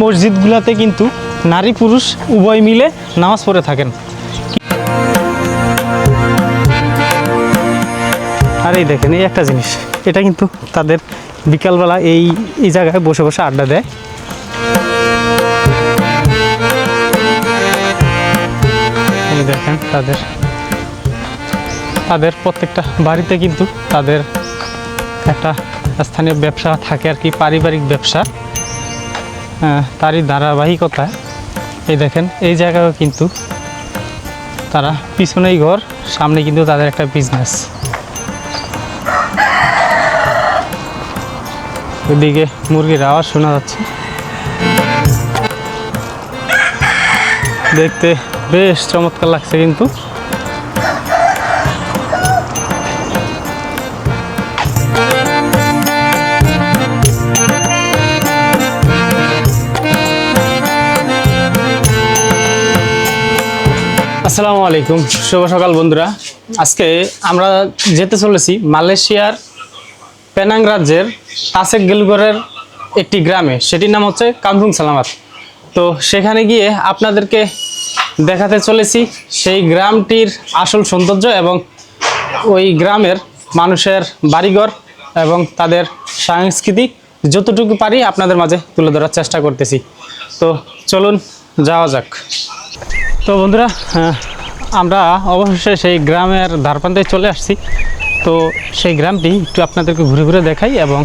মসজিদগুলোতে কিন্তু নারী পুরুষ উভয় মিলে নামাজ পড়ে থাকেন। আর এই দেখেন, এই একটা জিনিস, এটা কিন্তু তাদের বিকালবেলা এই এই জায়গায় বসে বসে আড্ডা দেয়। দেখেন, তাদের তাদের প্রত্যেকটা বাড়িতে কিন্তু তাদের একটা স্থানীয় ব্যবসা থাকে আর কি, পারিবারিক ব্যবসা। তারই ধারাবাহিকতা। এই দেখেন, এই জায়গাও কিন্তু তারা পিছনেই ঘর, সামনে কিন্তু তাদের একটা বিজনেস ওদিকে মুরগির আওয়াজ শোনা যাচ্ছে। দেখতে বেশ চমৎকার লাগছে কিন্তু। আসসালামু আলাইকুম। শুভ সকাল বন্ধুরা। আজকে আমরা যেতে চলেছি মালয়েশিয়ার পেনাং রাজ্যের তাসেক গেলগড়ের একটি গ্রামে। সেটির নাম হচ্ছে কামরুং সালামাত। তো সেখানে গিয়ে আপনাদেরকে দেখাতে চলেছি সেই গ্রামটির আসল সৌন্দর্য এবং ওই গ্রামের মানুষের বাড়িঘর এবং তাদের সাংস্কৃতিক যতটুকু পারি আপনাদের মাঝে তুলে ধরার চেষ্টা করতেছি। তো চলুন, যাওয়া যাক। তো বন্ধুরা আমরা অবশেষে সেই গ্রামের ধারপ্রান্তে চলে আসছি। তো সেই গ্রামটি একটু আপনাদেরকে ঘুরে ঘুরে দেখাই এবং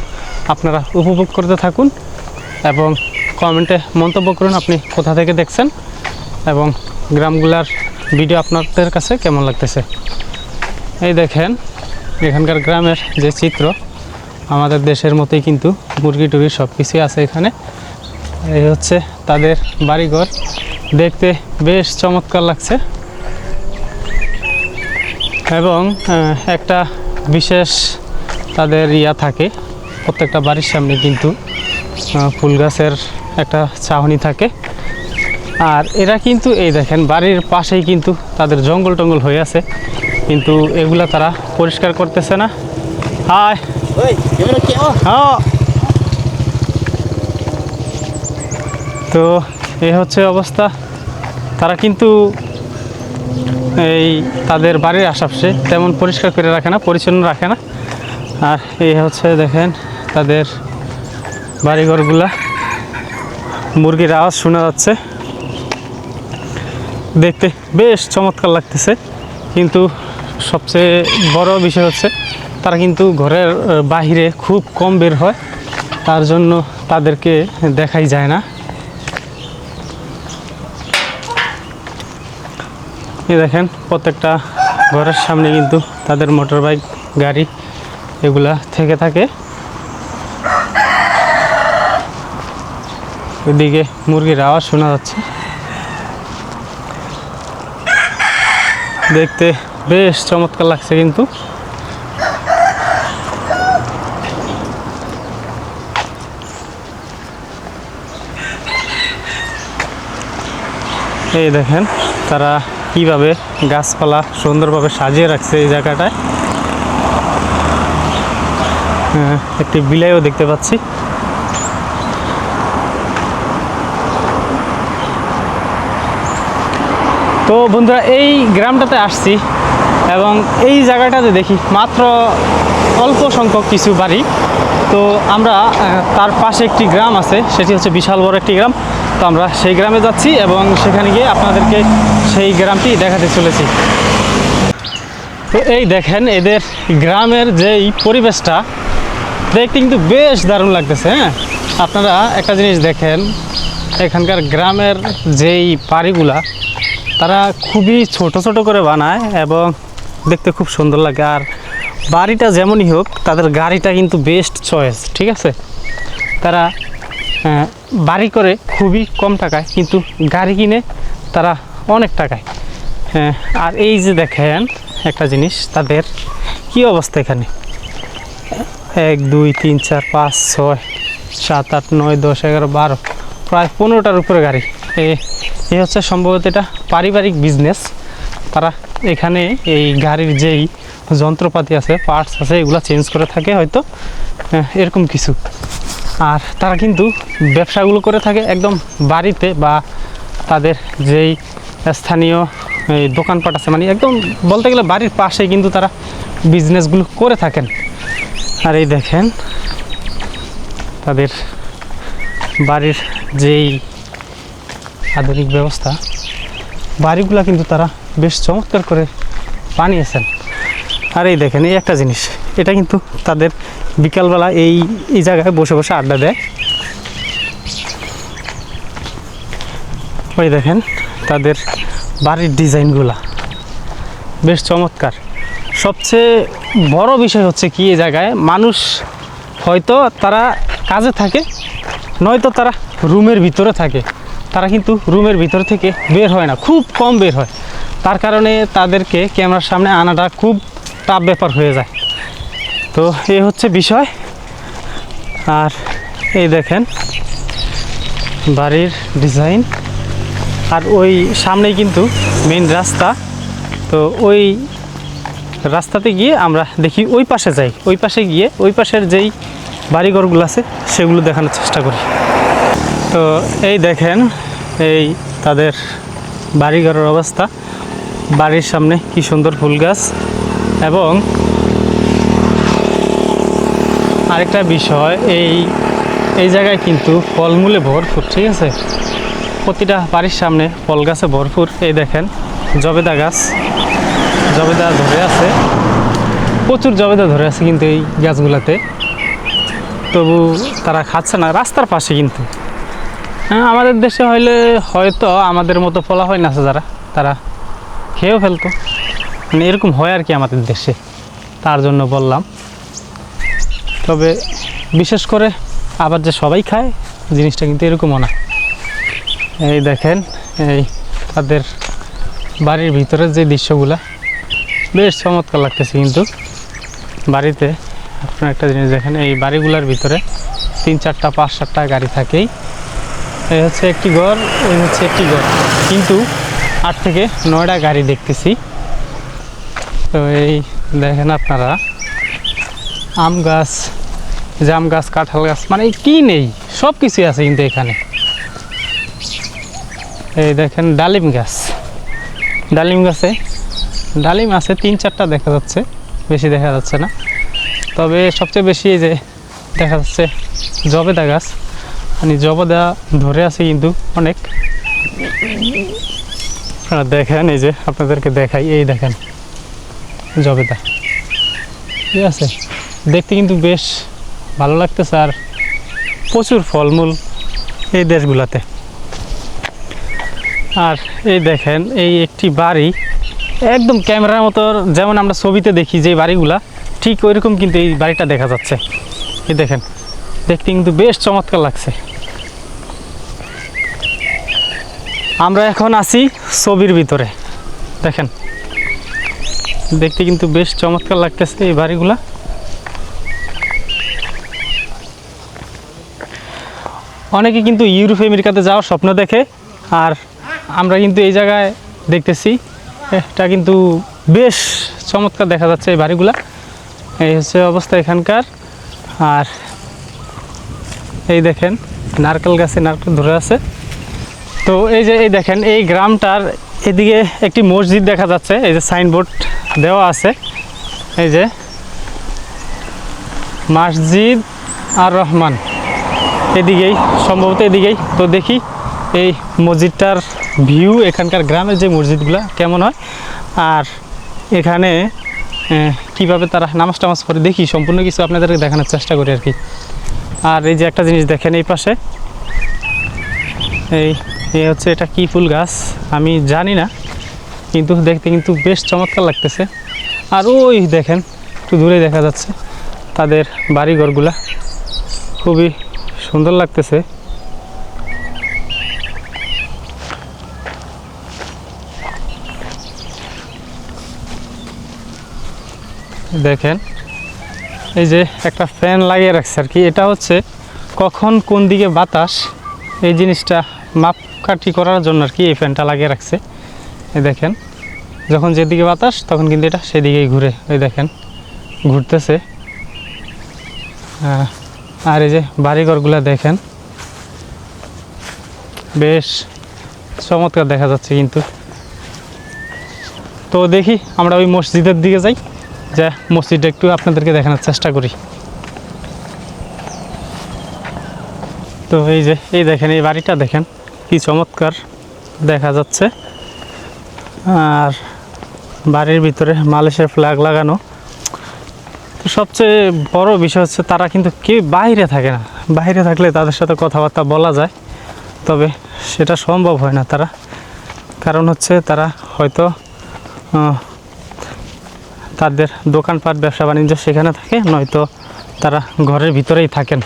আপনারা উপভোগ করতে থাকুন এবং কমেন্টে মন্তব্য করুন আপনি কোথা থেকে দেখছেন এবং গ্রামগুলার ভিডিও আপনাদের কাছে কেমন লাগতেছে। এই দেখেন, এখানকার গ্রামের যে চিত্র, আমাদের দেশের মতোই কিন্তু মুরগি টুরগি সব কিছুই আছে এখানে। এই হচ্ছে তাদের বাড়িঘর। দেখতে বেশ চমৎকার লাগছে। এবং একটা বিশেষ তাদের ইয়া থাকে প্রত্যেকটা বাড়ির সামনে কিন্তু ফুল গাছের একটা চাহনি থাকে। আর এরা কিন্তু এই দেখেন বাড়ির পাশেই কিন্তু তাদের জঙ্গল টঙ্গল হয়ে আছে। কিন্তু এগুলা তারা পরিষ্কার করতেছে না। হায়! হ্যাঁ। তো এই হচ্ছে অবস্থা। তারা কিন্তু এই তাদের বাড়ির আশেপাশে তেমন পরিষ্কার করে রাখে না, পরিচ্ছন্ন রাখে না। আর এই হচ্ছে দেখেন তাদের বাড়িঘরগুলা। মুরগির আওয়াজ শোনা যাচ্ছে। দেখতে বেশ চমৎকার লাগতেছে। কিন্তু সবচেয়ে বড় বিষয় হচ্ছে তারা কিন্তু ঘরের বাহিরে খুব কম বের হয়। তার জন্য তাদেরকে দেখাই যায় না। এই দেখেন, প্রত্যেকটা ঘরের সামনে কিন্তু তাদের মোটর বাইক গাড়ি এগুলা থেকে থাকে। এদিকে মুরগির আওয়াজ শোনা যাচ্ছে। দেখতে বেশ চমৎকার লাগছে কিন্তু। এই দেখেন, তারা কীভাবে গাছপালা সুন্দরভাবে সাজিয়ে রাখছে এই জায়গাটায়? হ্যাঁ, একটি বিলাইও দেখতে পাচ্ছি। তো বন্ধুরা এই গ্রামটাতে আসছি এবং এই জায়গাটাতে দেখি মাত্র অল্প সংখ্যক কিছু বাড়ি। তো আমরা তার পাশে একটি গ্রাম আছে সেটি হচ্ছে বিশাল বড় একটি গ্রাম। তো আমরা সেই গ্রামে যাচ্ছি এবং সেখানে গিয়ে আপনাদেরকে সেই গ্রামটি দেখাতে চলেছি। তো এই দেখেন, এদের গ্রামের যেই পরিবেশটা, দেখতে কিন্তু বেশ দারুণ লাগতেছে হ্যাঁ? আপনারা একটা জিনিস দেখেন, এখানকার গ্রামের যেই বাড়িগুলা, তারা খুবই ছোট ছোট করে বানায় এবং দেখতে খুব সুন্দর লাগে। আর বাড়িটা যেমনই হোক, তাদের গাড়িটা কিন্তু বেস্ট চয়েস ঠিক আছে? তারা বাড়ি করে খুবই কম টাকায় কিন্তু গাড়ি কিনে তারা অনেক টাকায়। আর এই যে দেখেন একটা জিনিস তাদের কি অবস্থা এখানে? এক দুই তিন চার পাঁচ ছয় সাত আট নয় দশ এগারো বারো প্রায় পনেরোটার উপরে গাড়ি। এ এই হচ্ছে সম্ভবত এটা পারিবারিক বিজনেস তারা এখানে এই গাড়ির যেই যন্ত্রপাতি আছে পার্টস আছে এগুলো চেঞ্জ করে থাকে হয়তো। হ্যাঁ, এরকম কিছু। আর তারা কিন্তু ব্যবসাগুলো করে থাকে একদম বাড়িতে বা তাদের যেই স্থানীয় এই দোকানপাট আছে মানে একদম বলতে গেলে বাড়ির পাশে কিন্তু তারা বিজনেসগুলো করে থাকেন। আর এই দেখেন, তাদের বাড়ির যেই আধুনিক ব্যবস্থা, বাড়িগুলো কিন্তু তারা বেশ চমৎকার করে বানিয়েছেন। আর এই দেখেন, এই একটা জিনিস, এটা কিন্তু তাদের বিকালবেলা এই এই জায়গায় বসে বসে আড্ডা দেয়। ওই দেখেন, তাদের বাড়ির ডিজাইনগুলা। বেশ চমৎকার। সবচেয়ে বড় বিষয় হচ্ছে কি, এই জায়গায় মানুষ হয়তো তারা কাজে থাকে, নয়তো তারা রুমের ভিতরে থাকে। তারা কিন্তু রুমের ভিতর থেকে বের হয় না, খুব কম বের হয়। তার কারণে তাদেরকে ক্যামেরার সামনে আনাটা খুব টাফ ব্যাপার হয়ে যায়। তো এই হচ্ছে বিষয়। আর এই দেখেন, বাড়ির ডিজাইন আর ওই সামনেই কিন্তু মেইন রাস্তা। তো ওই রাস্তাতে গিয়ে আমরা দেখি ওই পাশে যাই। ওই পাশে গিয়ে ওই পাশের যেই বাড়িঘরগুলো আছে, সেগুলো দেখানোর চেষ্টা করি। তো এই দেখেন, এই তাদের বাড়িঘরের অবস্থা। বাড়ির সামনে কি সুন্দর ফুল গাছ। এবং আরেকটা বিষয়, এই এই জায়গায় কিন্তু ফলমূলে ভরপুর, ঠিক আছে? প্রতিটা বাড়ির সামনে ফল গাছে ভরপুর, এই দেখেন, জবেদা গাছ। জবেদা ধরে আছে। প্রচুর জবেদা ধরে আছে কিন্তু এই গাছগুলাতে। তবু তারা খাচ্ছে না, রাস্তার পাশে কিন্তু। হ্যাঁ আমাদের দেশে হইলে হয়তো আমাদের মতো ফলা হয় না যারা, তারা খেয়েও ফেলতো। মানে এরকম হয় আর কি আমাদের দেশে, তার জন্য বললাম। তবে বিশেষ করে আবার যে সবাই খায়, জিনিসটা কিন্তু এরকমও না। এই দেখেন, এই তাদের বাড়ির ভিতরের যে দৃশ্যগুলা, বেশ চমৎকার লাগতেছে কিন্তু। বাড়িতে আপনার একটা জিনিস দেখেন, এই বাড়িগুলোর ভিতরে তিন চারটা, পাঁচ সাতটা গাড়ি থাকেই। এই হচ্ছে একটি ঘর, এই হচ্ছে একটি ঘর। কিন্তু আট থেকে নয়টা গাড়ি দেখতেছি। তো এই দেখেন আপনারা আম গাছ, জাম গাছ, কাঁঠাল গাছ মানে কি নেই? সব কিছুই আছে কিন্তু এখানে। এই দেখেন ডালিম গাছ। ডালিম গাছে, ডালিম আছে, তিন চারটা দেখা যাচ্ছে। বেশি দেখা যাচ্ছে না। তবে সবচেয়ে বেশি যে দেখা যাচ্ছে জবেদা গাছ। মানে জবেদা ধরে আছে কিন্তু অনেক। আপনারা দেখেন, এই যে আপনাদেরকে দেখাই। এই দেখেন, জবেদা। ঠিক আছে? দেখতে কিন্তু বেশ ভালো লাগতেছে আর প্রচুর ফলমূল এই দেশগুলাতে। আর এই দেখেন, এই একটি বাড়ি, একদম ক্যামেরার মতো যেমন আমরা ছবিতে দেখি যে বাড়িগুলা, ঠিক ওইরকম কিন্তু এই বাড়িটা দেখা যাচ্ছে। এই দেখেন, দেখতে কিন্তু বেশ চমৎকার লাগছে। আমরা এখন আছি ছবির ভিতরে। দেখেন, দেখতে কিন্তু বেশ চমৎকার লাগতেছে এই বাড়িগুলা। অনেকে কিন্তু ইউরোপ, আমেরিকাতে যাওয়ার স্বপ্ন দেখে, আর আমরা কিন্তু এই জায়গায় দেখতেছি। এটা কিন্তু বেশ চমৎকার দেখা যাচ্ছে এই বাড়িগুলা। এই হচ্ছে অবস্থা এখানকার। আর এই দেখেন, নারকেল গাছে নারকেল ধরে আছে। তো এই যে, এই দেখেন, এই গ্রামটার এদিকে একটি মসজিদ দেখা যাচ্ছে। এই যে সাইনবোর্ড দেওয়া আছে। এই যে, মসজিদ আর রহমান। এদিকেই, সম্ভবত এদিকেই। তো দেখি এই মসজিদটার ভিউ এখানকার গ্রামের যে মসজিদগুলো কেমন হয়। আর এখানে কীভাবে তারা নামাজ টামাজ করে দেখি সম্পূর্ণ কিছু আপনাদেরকে দেখানোর চেষ্টা করি আর কি। আর এই যে একটা জিনিস দেখেন এই পাশে। এই এই হচ্ছে এটা কি ফুল গাছ? আমি জানি না, কিন্তু দেখতে কিন্তু বেশ চমৎকার লাগতেছে। আর ওই দেখেন, একটু দূরে দেখা যাচ্ছে তাদের বাড়িঘরগুলা। খুবই সুন্দর লাগতেছে। দেখেন এই যে একটা ফ্যান লাগিয়ে রাখছে আর কি। এটা হচ্ছে কখন কোন দিকে বাতাস এই জিনিসটা মাপকাঠি করার জন্য আর কি এই ফ্যানটা লাগিয়ে রাখছে। এই দেখেন যখন যেদিকে বাতাস তখন কিন্তু এটা সেদিকেই ঘুরে। এই দেখেন ঘুরতেছে। আহ, আর এই যে বাড়িঘরগুলো দেখেন, বেশ চমৎকার দেখা যাচ্ছে কিন্তু। তো দেখি আমরা ওই মসজিদের দিকে যাই, যা মসজিদটা একটু আপনাদেরকে দেখানোর চেষ্টা করি। তো এই যে, এই দেখেন, এই বাড়িটা দেখেন, কি চমৎকার দেখা যাচ্ছে। আর বাড়ির ভিতরে মালয়েশিয়ার ফ্ল্যাগ লাগানো। সবচেয়ে বড় বিষয় হচ্ছে তারা কিন্তু কেউ বাইরে থাকে না। বাইরে থাকলে তাদের সাথে কথাবার্তা বলা যায়, তবে সেটা সম্ভব হয় না তারা। কারণ হচ্ছে তারা হয়তো তাদের দোকানপাট, ব্যবসা, বাণিজ্য সেখানে থাকে, নয়তো তারা ঘরের ভিতরেই থাকেন।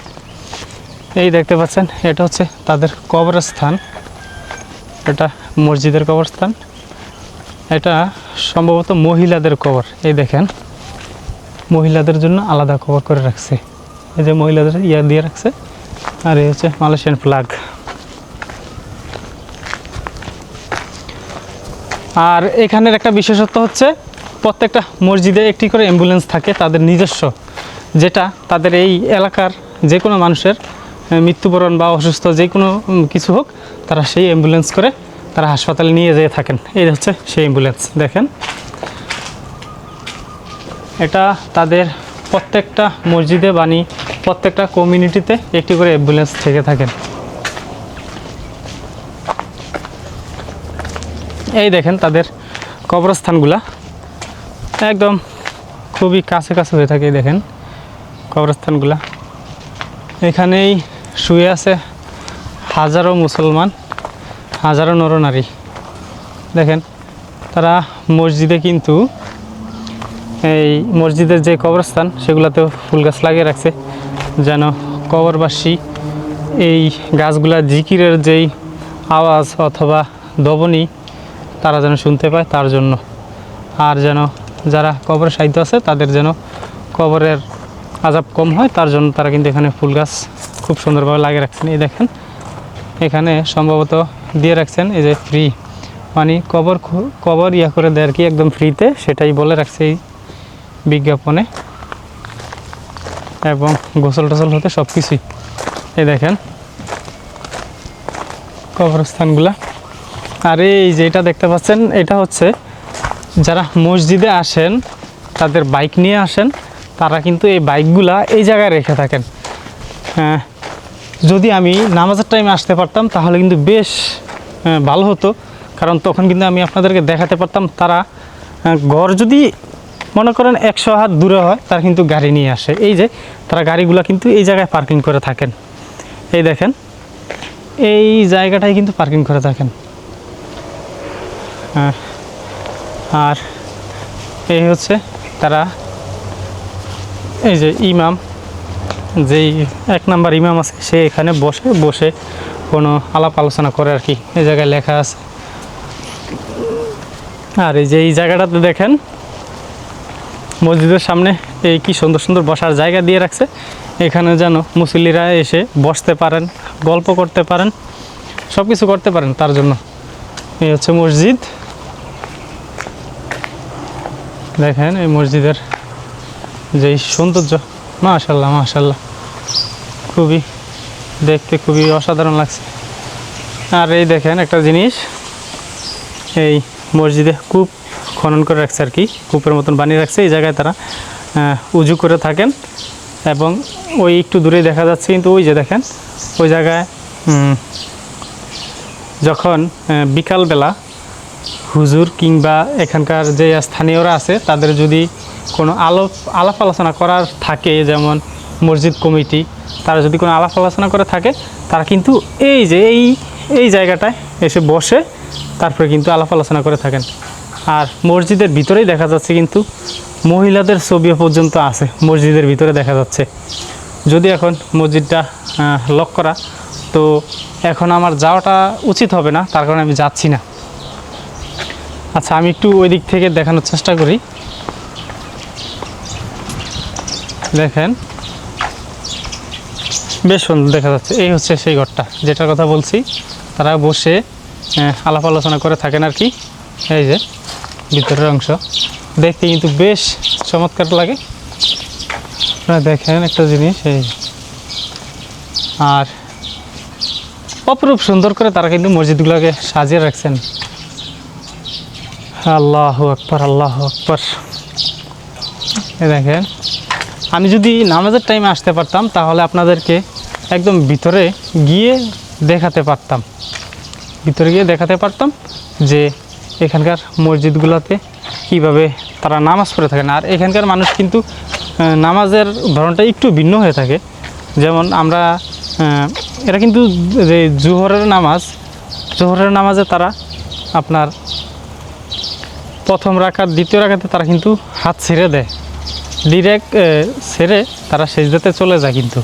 এই দেখতে পাচ্ছেন, এটা হচ্ছে তাদের কবরস্থান। এটা মসজিদের কবরস্থান। এটা সম্ভবত মহিলাদের কবর, এই দেখেন। মহিলাদের জন্য আলাদা কভার করে রাখছে। এই যে মহিলাদের ইয়া দিয়ে রাখছে, আর এই হচ্ছে মালয়েশিয়ান ফ্ল্যাগ আর এখানের একটা বিশেষত্ব হচ্ছে, প্রত্যেকটা মসজিদে একটি করে অ্যাম্বুলেন্স থাকে তাদের নিজস্ব, যেটা তাদের এই এলাকার যে কোনো মানুষের মৃত্যুবরণ বা অসুস্থ যে কোনো কিছু হোক, তারা সেই অ্যাম্বুলেন্স করে তারা হাসপাতালে নিয়ে যেয়ে থাকেন। এই হচ্ছে সেই অ্যাম্বুলেন্স দেখেন। এটা তাদের প্রত্যেকটা মসজিদে বাণী প্রত্যেকটা কমিউনিটিতে একটি করে অ্যাম্বুলেন্স থেকে থাকেন। এই দেখেন তাদের কবরস্থানগুলা। একদম খুবই কাছে কাছে হয়ে থাকে দেখেন কবরস্থানগুলা। এখানেই শুয়ে আছে হাজারো মুসলমান, হাজারো নরনারী। দেখেন তারা মসজিদে কিন্তু এই মসজিদের যে কবরস্থান, সেগুলোতেও ফুল গাছ লাগিয়ে রাখছে। যেন কবরবাসী এই গাছগুলা জিকিরের যেই আওয়াজ অথবা দবনি তারা যেন শুনতে পায় তার জন্য। আর যেন যারা কবরের সাহিত্য আছে, তাদের যেন কবরের আজাব কম হয়, তার জন্য তারা কিন্তু এখানে ফুল গাছ খুব সুন্দরভাবে লাগিয়ে রাখছেন। এই দেখেন, এখানে সম্ভবত দিয়ে রাখছেন এই যে ফ্রি মানে কবর কবর ইয়া করে দেয় আর কি, একদম ফ্রিতে সেটাই বলে রাখছে এই বিজ্ঞাপনে এবং গোসল টোসল হতে সব কিছুই। এই দেখেন কবরস্থানগুলা। আর এই যে এটা দেখতে পাচ্ছেন এটা হচ্ছে যারা মসজিদে আসেন তাদের বাইক নিয়ে আসেন তারা কিন্তু এই বাইকগুলা এই জায়গায় রেখে থাকেন। হ্যাঁ, যদি আমি নামাজের টাইমে আসতে পারতাম তাহলে কিন্তু বেশ আহ, ভালো হতো। কারণ তখন কিন্তু আমি আপনাদেরকে দেখাতে পারতাম তারা আহ, ঘর যদি মনে করেন একশো হাত দূরে হয়, তারা কিন্তু গাড়ি নিয়ে আসে। এই যে, তারা গাড়িগুলো কিন্তু এই জায়গায় পার্কিং করে থাকেন। এই দেখেন, এই জায়গাটায় কিন্তু পার্কিং করে থাকেন। আর এই হচ্ছে তারা, এই যে ইমাম, যেই এক নাম্বার ইমাম আছে, সে এখানে বসে বসে কোনো আলাপ আলোচনা করে আর কি। এই জায়গায় লেখা আছে। আর এই যে এই জায়গাটাতে দেখেন মসজিদের সামনে এই কি সুন্দর সুন্দর বসার জায়গা দিয়ে রাখছে। এখানে যেন মুসল্লিরা এসে বসতে পারেন, গল্প করতে পারেন সব কিছু করতে পারেন তার জন্য। এই হচ্ছে মসজিদ। দেখেন এই মসজিদের যে সৌন্দর্য। মাশাল্লাহ মাশাল্লাহ খুবই দেখতে খুবই অসাধারণ লাগছে। আর এই দেখেন একটা জিনিস, এই মসজিদে কূপ খনন করে রাখছে আর কি, কূপের মতন বানিয়ে রাখছে এই জায়গায় তারা উজু করে থাকেন এবং ওই একটু দূরে দেখা যাচ্ছে কিন্তু ওই যে দেখেন, ওই জায়গায় যখন বিকালবেলা হুজুর কিংবা এখানকার যে স্থানীয়রা আছে, তাদের যদি কোনো আলোপ, আলাপ আলোচনা করার থাকে, যেমন মসজিদ কমিটি, তারা যদি কোনো আলাপ আলোচনা করে থাকে, তারা কিন্তু এই যে এই এই জায়গাটায় এসে বসে, তারপরে কিন্তু আলাপ আলোচনা করে থাকেন। আর মসজিদের ভিতরেই দেখা যাচ্ছে কিন্তু মহিলাদের ছবিও পর্যন্ত আছে, মসজিদের ভিতরে দেখা যাচ্ছে। যদি এখন মসজিদটা লক করা, তো এখন আমার যাওয়াটা উচিত হবে না, তার কারণে আমি যাচ্ছি না। আচ্ছা আমি একটু ওই দিক থেকে দেখানোর চেষ্টা করি। দেখেন, বেশ সুন্দর দেখা যাচ্ছে। এই হচ্ছে সেই ঘরটা, যেটার কথা বলছি। তারা বসে আলাপ আলোচনা করে থাকেন আর কি। এই যে ভিতরের অংশ। দেখতে কিন্তু বেশ চমৎকার লাগে। আপনারা দেখেন একটা জিনিস, এই আর অপরূপ সুন্দর করে তারা কিন্তু মসজিদগুলোকে সাজিয়ে রাখছেন। আল্লাহ আকবর আল্লাহ আকবর। দেখেন, আমি যদি নামাজের টাইমে আসতে পারতাম, তাহলে আপনাদেরকে একদম ভিতরে গিয়ে দেখাতে পারতাম। ভিতরে গিয়ে দেখাতে পারতাম যে এখানকার মসজিদগুলোতে কীভাবে তারা নামাজ পড়ে থাকেন। আর এখানকার মানুষ কিন্তু নামাজের ধরনটা একটু ভিন্ন হয়ে থাকে। যেমন আমরা এরা কিন্তু যে জোহরের নামাজ, জোহরের নামাজে তারা আপনার প্রথম রাখার দ্বিতীয় রাখাতে তারা কিন্তু হাত ছেড়ে দেয়। ডিরেক্ট ছেড়ে তারা সেজদাতে চলে যায় কিন্তু।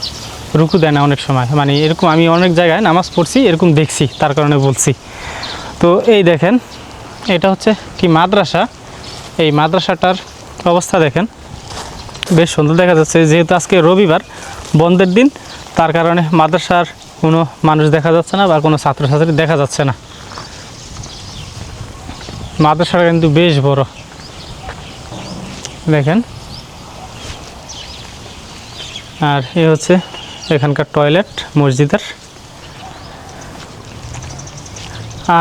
রুকু দেয় না অনেক সময়। মানে এরকম আমি অনেক জায়গায় নামাজ পড়ছি, এরকম দেখছি, তার কারণে বলছি। তো এই দেখেন এটা হচ্ছে কি মাদ্রাসা? এই মাদ্রাসাটার অবস্থা দেখেন। বেশ সুন্দর দেখা যাচ্ছে, যেহেতু আজকে রবিবার, বন্ধের দিন, তার কারণে মাদ্রাসার কোনো মানুষ দেখা যাচ্ছে না বা কোনো ছাত্রছাত্রী দেখা যাচ্ছে না। মাদ্রাসাটা কিন্তু বেশ বড়। দেখেন। আর এ হচ্ছে এখানকার টয়লেট, মসজিদের।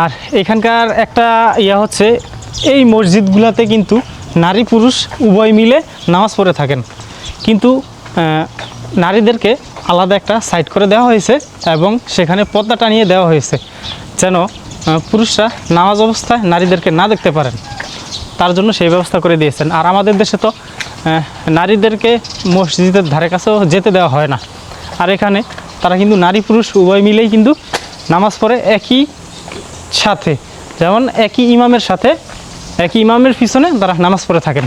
আর এখানকার একটা ইয়া হচ্ছে, এই মসজিদগুলোতে কিন্তু নারী পুরুষ উভয় মিলে নামাজ পড়ে থাকেন। কিন্তু নারীদেরকে আলাদা একটা সাইড করে দেওয়া হয়েছে এবং সেখানে পর্দা টানিয়ে দেওয়া হয়েছে যেন পুরুষরা নামাজ অবস্থায় নারীদেরকে না দেখতে পারেন। তার জন্য সেই ব্যবস্থা করে দিয়েছেন। আর আমাদের দেশে তো নারীদেরকে মসজিদের ধারে কাছেও যেতে দেওয়া হয় না। আর এখানে তারা কিন্তু নারী পুরুষ উভয় মিলেই কিন্তু নামাজ পড়ে। একই সাথে, যেমন একই ইমামের সাথে, একই ইমামের পিছনে তারা নামাজ পড়ে থাকেন।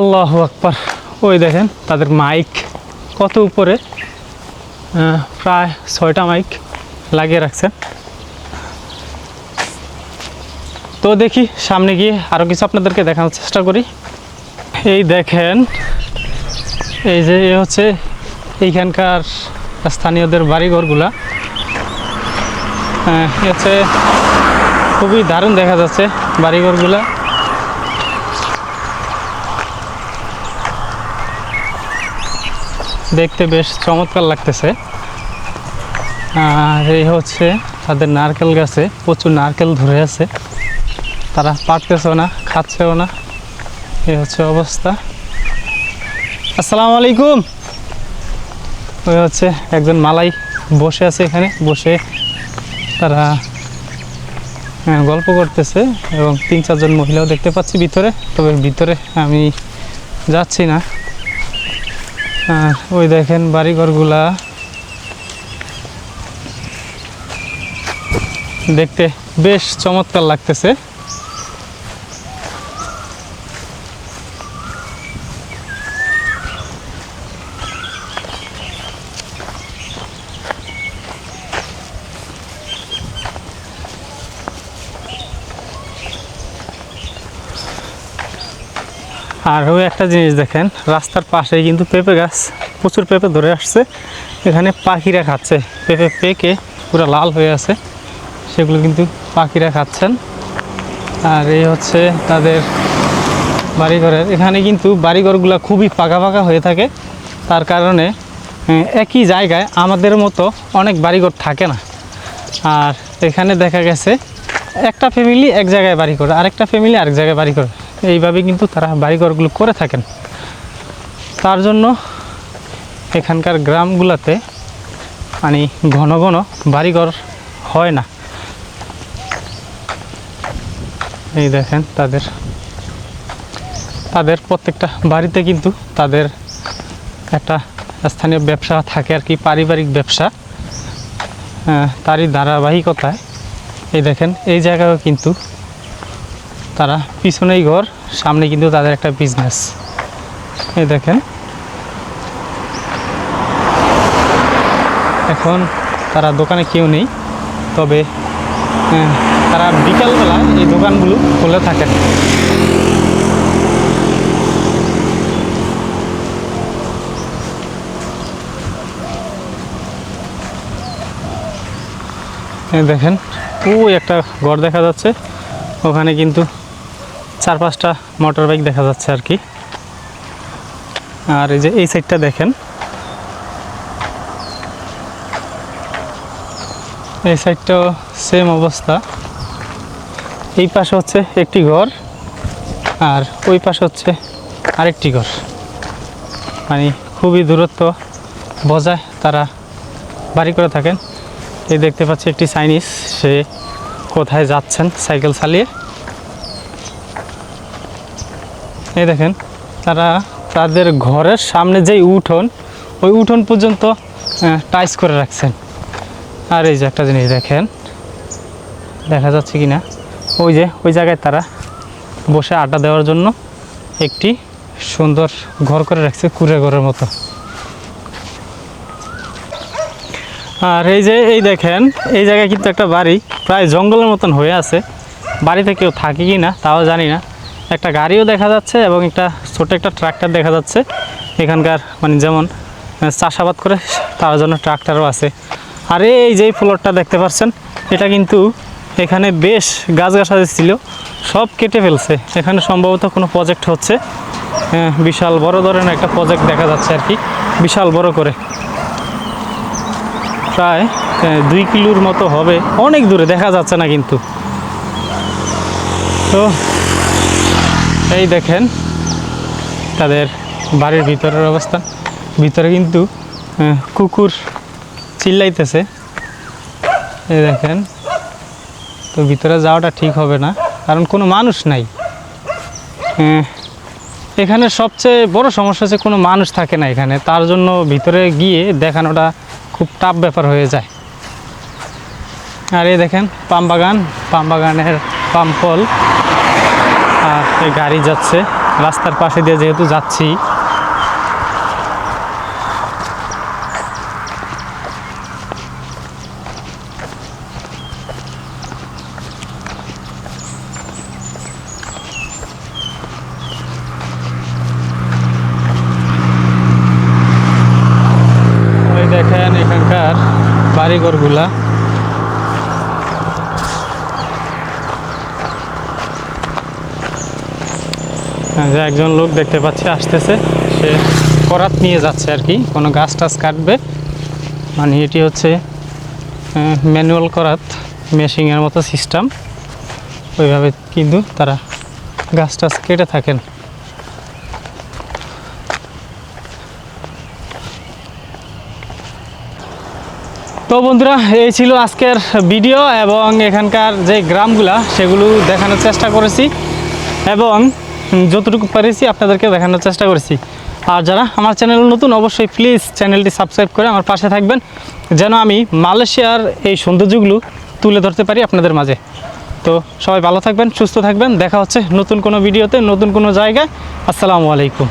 আল্লাহ আকবার। ওই দেখেন, তাদের মাইক কত উপরে? প্রায় ছয়টা মাইক লাগিয়ে রাখছেন। তো দেখি, সামনে গিয়ে আরও কিছু আপনাদেরকে দেখানোর চেষ্টা করি। এই দেখেন এই যে হচ্ছে এইখানকার স্থানীয়দের বাড়িঘরগুলা। হ্যাঁ, হচ্ছে খুবই দারুণ দেখা যাচ্ছে বাড়িঘরগুলা। দেখতে বেশ চমৎকার লাগতেছে। আর এই হচ্ছে তাদের নারকেল গাছে প্রচুর নারকেল ধরে আছে। তারা পারতেছেও না খাচ্ছেও না। এই হচ্ছে অবস্থা। আসসালামু আলাইকুম। ওই হচ্ছে একজন মালাই বসে আছে এখানে বসে তারা হ্যাঁ, গল্প করতেছে এবং তিন চারজন মহিলাও দেখতে পাচ্ছি ভিতরে তবে ভিতরে আমি যাচ্ছি না। ওই দেখেন বাড়িঘরগুলা দেখতে বেশ চমৎকার লাগতেছে। আর ওই একটা জিনিস দেখেন, রাস্তার পাশেই কিন্তু পেঁপে গাছ, প্রচুর পেঁপে ধরে আসছে। এখানে পাখিরা খাচ্ছে, পেঁপে পেকে পুরো লাল হয়ে আছে। সেগুলো কিন্তু পাখিরা খাচ্ছেন। আর এই হচ্ছে তাদের বাড়িঘরের। এখানে কিন্তু বাড়িঘরগুলো খুবই পাকা পাকা হয়ে থাকে। তার কারণে একই জায়গায় আমাদের মতো অনেক বাড়িঘর থাকে না। আর এখানে দেখা গেছে, একটা ফ্যামিলি এক জায়গায় বাড়ি করে আরেকটা ফ্যামিলি আরেক জায়গায় বাড়ি করে এইভাবে কিন্তু তারা বাড়িঘরগুলো করে থাকেন। তার জন্য এখানকার গ্রামগুলোতে মানে ঘন ঘন বাড়িঘর হয় না। এই দেখেন তাদের। তাদের প্রত্যেকটা বাড়িতে কিন্তু তাদের একটা স্থানীয় ব্যবসা থাকে আর কি, পারিবারিক ব্যবসা। তারই ধারাবাহিকতায় এই দেখেন, এই জায়গাও কিন্তু তারা পিছনেই ঘর সামনে কিন্তু তাদের একটা বিজনেস এই দেখেন। এখন তারা দোকানে কেউ নেই তবে আহ, তারা বিকালবেলা এই দোকানগুলো খুলে থাকেন দেখেন ওই একটা ঘর দেখা যাচ্ছে। ওখানে কিন্তু চার পাঁচটা মোটর বাইক দেখা যাচ্ছে আর কি। আর এই যে এই সাইডটা দেখেন। এই সাইডটাও সেম অবস্থা। এই পাশে হচ্ছে একটি ঘর আর ওই পাশে হচ্ছে আরেকটি ঘর। মানে খুবই দূরত্ব বজায় তারা বাড়ি করে থাকেন। এই দেখতে পাচ্ছি একটি চাইনিজ সে কোথায় যাচ্ছেন সাইকেল চালিয়ে। এই দেখেন, তারা তাদের ঘরের সামনে যেই উঠোন, ওই উঠোন পর্যন্ত টাইস করে রাখছেন। আর এই যে একটা জিনিস দেখেন, দেখা যাচ্ছে কি না ওই যে, ওই জায়গায় তারা বসে আড্ডা দেওয়ার জন্য একটি সুন্দর ঘর করে রাখছে, কুড়ে ঘরের মতো। আর এই যে, এই দেখেন, এই জায়গায় কিন্তু একটা বাড়ি, প্রায় জঙ্গলের মতন হয়ে আছে। বাড়িতে কেউ থাকে কি না তাও জানি না। একটা গাড়িও দেখা যাচ্ছে এবং একটা ছোট একটা ট্রাক্টর দেখা যাচ্ছে। এখানকার মানে যেমন চাষাবাদ করে তার জন্য ট্রাক্টরও আছে। আর, এই যে ফ্লোরটা দেখতে পাচ্ছেন, এটা কিন্তু এখানে বেশ গাছগাছালি ছিল, সব কেটে ফেলছে। এখানে সম্ভবত কোনো প্রজেক্ট হচ্ছে। বিশাল বড় ধরনের একটা প্রজেক্ট দেখা যাচ্ছে আর কি, বিশাল বড় করে। প্রায় দুই কিলোর মতো হবে, অনেক দূরে, দেখা যাচ্ছে না কিন্তু। তো এই দেখেন, তাদের বাড়ির ভিতরের অবস্থা। ভিতরে কিন্তু কুকুর চিল্লাইতেছে। এই দেখেন, তো ভিতরে যাওয়াটা ঠিক হবে না, কারণ কোনো মানুষ নাই। এখানে সবচেয়ে বড় সমস্যা হচ্ছে কোনো মানুষ থাকে না এখানে। তার জন্য ভিতরে গিয়ে দেখানোটা খুব টাফ ব্যাপার হয়ে যায়। আর এই দেখেন, পাম বাগান, পাম বাগানের পাম ফল। গাড়ি যাচ্ছে। রাস্তার পাশে দিয়ে যেহেতু যাচ্ছি ওই দেখেন এখানকার বাড়িঘরগুলা হ্যাঁ, যে একজন লোক দেখতে পাচ্ছি আসতেছে। সে করাত নিয়ে যাচ্ছে আর কি, কোনো গাছ টাছ কাটবে। মানে এটি হচ্ছে ম্যানুয়াল করাত, মেশিনের মতো সিস্টেম। ওইভাবে কিন্তু তারা গাছ টাছ কেটে থাকেন। তো বন্ধুরা, এই ছিল আজকের ভিডিও এবং এখানকার যে গ্রামগুলা, সেগুলো দেখানোর চেষ্টা করেছি। এবং যতটুকু পেরেছি আপনাদেরকে দেখানোর চেষ্টা করেছি। আর যারা আমার চ্যানেল নতুন, অবশ্যই প্লিজ চ্যানেলটি সাবস্ক্রাইব করে আমার পাশে থাকবেন, যেন আমি মালয়েশিয়ার এই সৌন্দর্যগুলো তুলে ধরতে পারি আপনাদের মাঝে। তো সবাই ভালো থাকবেন, সুস্থ থাকবেন, দেখা হচ্ছে নতুন কোনো ভিডিওতে, নতুন কোনো জায়গায়। আসসালামু আলাইকুম।